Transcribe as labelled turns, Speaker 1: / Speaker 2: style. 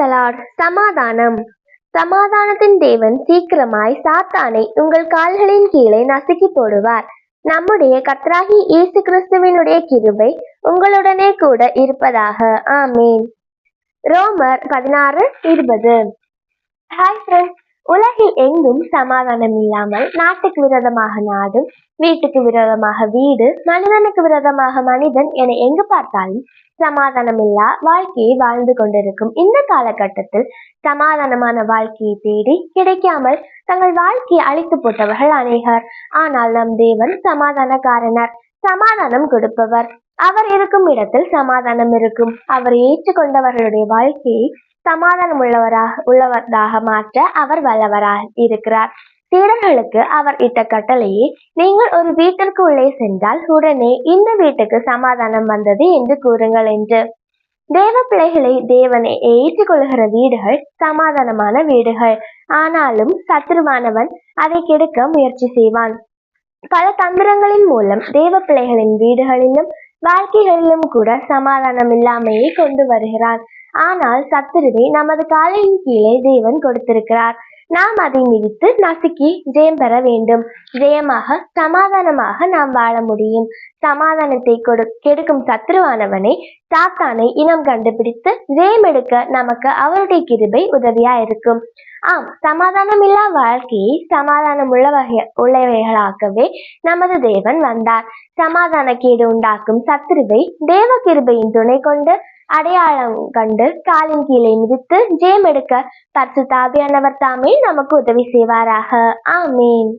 Speaker 1: தலாட் சமாதானம். சமாதானத்தின் தேவன் சீக்கிரமாய் சாத்தானை உங்கள் கால்களின் கீழே நசுக்கி போடுவார். நம்முடைய கத்ராகி இயேசு கிறிஸ்துவினுடைய கிருவை உங்களுடனே கூட இருப்பதாக. ஆமீன். ரோமர் பதினாறு இருபது. ஹாய் ஃப்ரெண்ட்ஸ் உலகில் எங்கும் சமாதானம் இல்லாமல் நாட்டுக்கு விரோதமாக நாடும் வீட்டுக்கு விரோதமாக வீடு மனிதனுக்கு விரோதமாக மனிதன் என எங்கு பார்த்தாலும் சமாதானமில்லா வாழ்க்கையை வாழ்ந்து கொண்டிருக்கும். இந்த காலகட்டத்தில் சமாதானமான வாழ்க்கையை தேடி கிடைக்காமல் தங்கள் வாழ்க்கையை அழித்து போட்டவர்கள் அநேகர். ஆனால் நம் தேவன் சமாதானக்காரனர். சமாதானம் கொடுப்பவர். அவர் இருக்கும் இடத்தில் சமாதானம் இருக்கும். அவர் ஏற்றுக்கொண்டவர்களுடைய வாழ்க்கையை சமாதானம் உள்ளவராக உள்ளவராக மாற்ற அவர் வல்லவராக இருக்கிறார். சீடர்களுக்கு அவர் இட்ட கட்டளையே நீங்கள் ஒரு வீட்டிற்கு உள்ளே சென்றால் உடனே இந்த வீட்டுக்கு சமாதானம் வந்தது என்று கூறுங்கள் என்று. தேவ பிள்ளைகளை தேவனை ஏற்றுக்கொள்கிற வீடுகள் சமாதானமான வீடுகள். ஆனாலும் சத்ருவானவன் அதை கெடுக்க முயற்சி செய்வான். பல தந்திரங்களின் மூலம் தேவ பிள்ளைகளின் வீடுகளிலும் வாழ்க்கைகளிலும் கூட சமாதானம் இல்லாமையே கொண்டு வருகிறான். ஆனால் சத்துருவை நமது காலையின் கீழே தேவன் கொடுத்திருக்கிறார். நாம் அதை மிதித்து நசுக்கி ஜெயம் பெற வேண்டும். ஜெயமாக சமாதானமாக நாம் வாழ முடியும். சமாதானத்தை கொடு கெடுக்கும் சத்ருவானவனை சாத்தானை இனம் கண்டுபிடித்து ஜெயமெடுக்க நமக்கு அவருடைய கிருபை உதவியா இருக்கும் ஆம் சமாதானம் இல்லா வாழ்க்கையை சமாதானம் உள்ள வகை உள்ளவைகளாகவே நமது தேவன் வந்தார். சமாதான கேடு உண்டாக்கும் சத்ருவை தேவ கிருபையின் துணை கொண்டு அடையாளம் கண்டு காலின் கீழே மிதித்து ஜெயம் எடுக்க பரிசுத்த தாபியானவர் தாமே நமக்கு உதவி செய்வாராக. ஆமீன்.